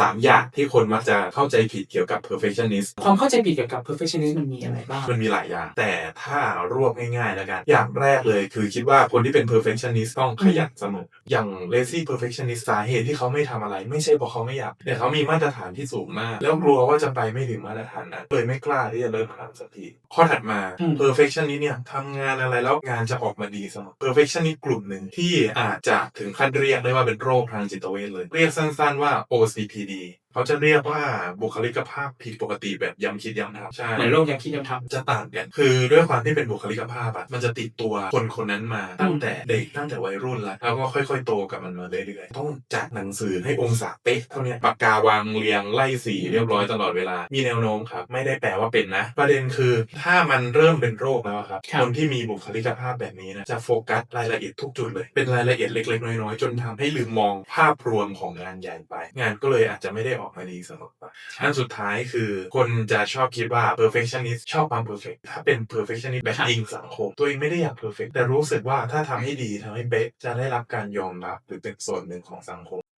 3อย่างที่คนมักจะเข้าใจผิดเกี่ยวกับ perfectionist ความเข้าใจผิดเกี่ยวกับ perfectionist มันมีอะไรบ้าง มันมีหลายอย่าง แต่ถ้ารวบง่ายๆแล้วกัน อย่างแรกเลยคือคิดว่าคนที่เป็น perfectionist ต้องขยันเสมอ อย่าง lazy perfectionist สาเหตุที่เขาไม่ทำอะไร ไม่ใช่เพราะเขาไม่อยากแต่เขามีมาตรฐานที่สูงมาก แล้วกลัวว่าจะไปไม่ถึงมาตรฐานนั้นเลยไม่กล้าที่จะเริ่มทำสักที ข้อถัดมาอืม perfectionist เนี่ยทำงานอะไรแล้วงานจะออกมาดีเสมอ perfectionist กลุ่มหนึ่งที่อาจจะถึงขั้นเรียกได้ว่าเป็นโรคทางจิตเวชเลย เรียกสั้น ๆว่า des, เขาจะเรียกว่าบุคลิกภาพผิดปกติแบบย้ำคิดย้ำทำใช่เหมือนโรคยังคิดยังทจะต่างกัน คือด้วยความที่เป็นบุคลิกภาพอะมันจะติดตัวคนคนนั้นมาตั้งแต่เด็กตั้งแต่วัยรุ่นแล้วแล้วก็ค่อยๆ โตกับมันมาเรื่อยๆ ต้องจัดหนังสือให้องศาเป๊ะเท่าเนี้ยปากกาวางเรียงไล่สีเรียบร้อยตลอดเวลา มีแนวโน้มครับ ไม่ได้แปลว่าเป็นนะ ประเด็นคือถ้ามันเริ่มเป็นโรคแล้วอะครับ คนที่มีบุคลิกภาพแบบนี้นะจะโฟกัสรายละเอียดทุกจุดเลย เป็นรายละเอียดเล็ก ๆ น้อยๆ จนทำให้ลืมมองภาพรวมของงานใหญ่ไป งานก็เลยอาจจะไม่ได้ออกมาดีเสมอไปอันสุดท้ายคือคนจะชอบคิดว่า perfectionist ชอบความ perfect ถ้าเป็น perfectionist แบบอิงสังคม ตัวเองไม่ได้อยาก perfect แต่รู้สึกว่าถ้าทำให้ดีทำให้เป๊ะจะได้รับการยอมรับหรือเป็นส่วนหนึ่งของสังคม